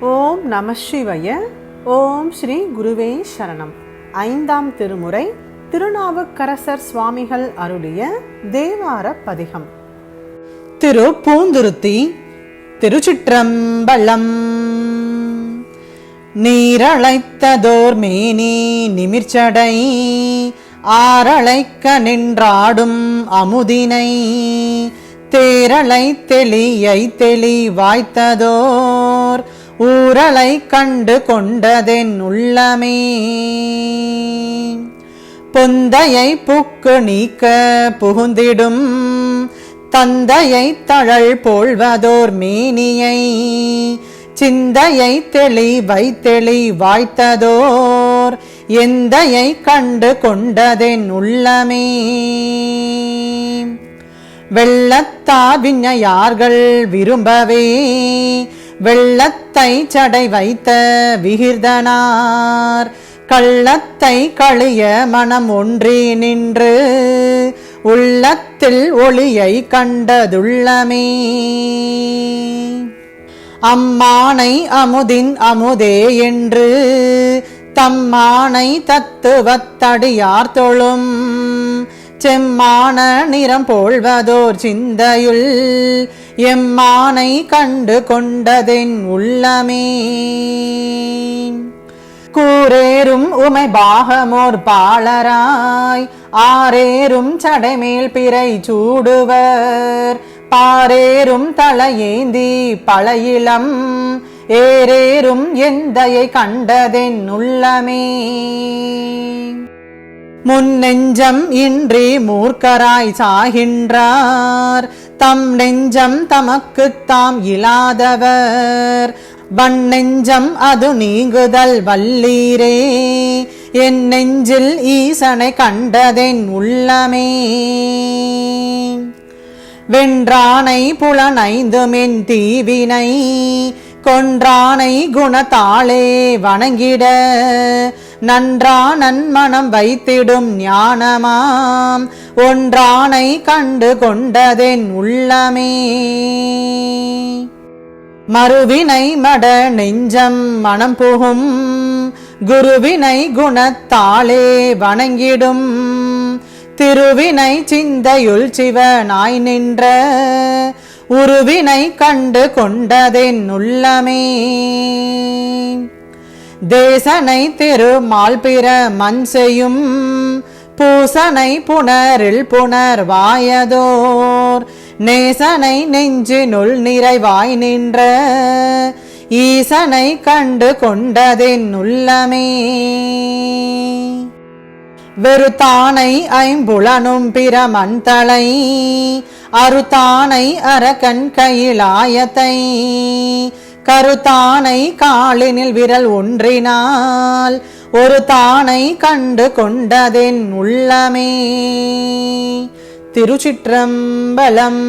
ஓம் நம சிவய. ஓம் ஸ்ரீ குருவே சரணம். ஐந்தாம் திருமுறை திருநாவுக்கரசர் சுவாமிகள் அருளிய தேவார பதிகம். திரு பூந்துருத்தி திருச்சிற்றம்பலம். நீரழைத்ததோர் மேனி நிமிர்ச்சடை ஆரழைக்க நின்றாடும் அமுதினை. தேரலை தெளியை தெளிவாய்த்ததோ ஊரலை கண்டு கொண்டதென் உள்ளமே. பொந்தையை புக்கு நீக்க புகுந்திடும் தந்தையை தழல் போழ்வதோர் மேனியை சிந்தையை தெளி வைத்தெளி வாய்த்ததோர் எந்தையை கண்டு கொண்டதென் உள்ளமே. வெள்ளத்தார் யார்கள் விரும்பவே வெள்ளத்தை சடை வைத்த விகிர்தனார். கள்ளத்தை கழிய மனம் ஒன்றி நின்று உள்ளத்தில் ஒளியை கண்டதுள்ளமே. அம்மானை அமுதின் அமுதே என்று தம்மானை தத்துவத்தடியார் தொழும். செம்மான நிறம் போழ்வதோர் சிந்தையுள் எம்மானை கண்டு கொண்டதென் உள்ளமே. கூரேறும் உமை பாகமோர் பாலராய் ஆரேறும் சடைமேல் பிறை சூடுவர். பாரேறும் தலையேந்தி பழையிலம் ஏரேறும் எந்தையை கண்டதென் உள்ளமே. முன்னெஞ்சம் இன்றி மூர்க்கராய் சாகின்றார். தம் நெஞ்சம் தமக்கு தாம் இலாதவர். வண்ணெஞ்சம் அது நீங்குதல் வல்லீரே. என் நெஞ்சில் ஈசனை கண்டதென் உள்ளமே. வென்றானை புலனைந்துமென் தீவினை. கொன்றானை குணத்தாளே வணங்கிட. நன்றா நன்மனம் வைத்திடும் ஞானமாம். ஒன்றானை கண்டு கொண்டதென் உள்ளமே. மறுவினை மட நெஞ்சம் மனம் புகும். குருவினை குணத்தாளே வணங்கிடும். திருவினை சிந்தையுள் சிவனாய் நின்ற. உருவினை கண்டு கொண்டதென் உள்ளமே. தேசனை திருமால் பிற மண் செய்யும் பூசனை புனரில் புனர் வாயதோர் நேசனை நெஞ்சினுள் நிறைவாய் நின்ற ஈசனை கண்டு கொண்டதின் உள்ளமே. வெறுத்தானை ஐம்புலனும் பிரமன் தலை அறுத்தானை அரக்கன் கையிலாயத்தை கருத்தானை காலினில் விரல் ஒன்றினால் ஒரு தானை கண்டு கொண்டதென் உள்ளமே. திருச்சிற்றம்பலம்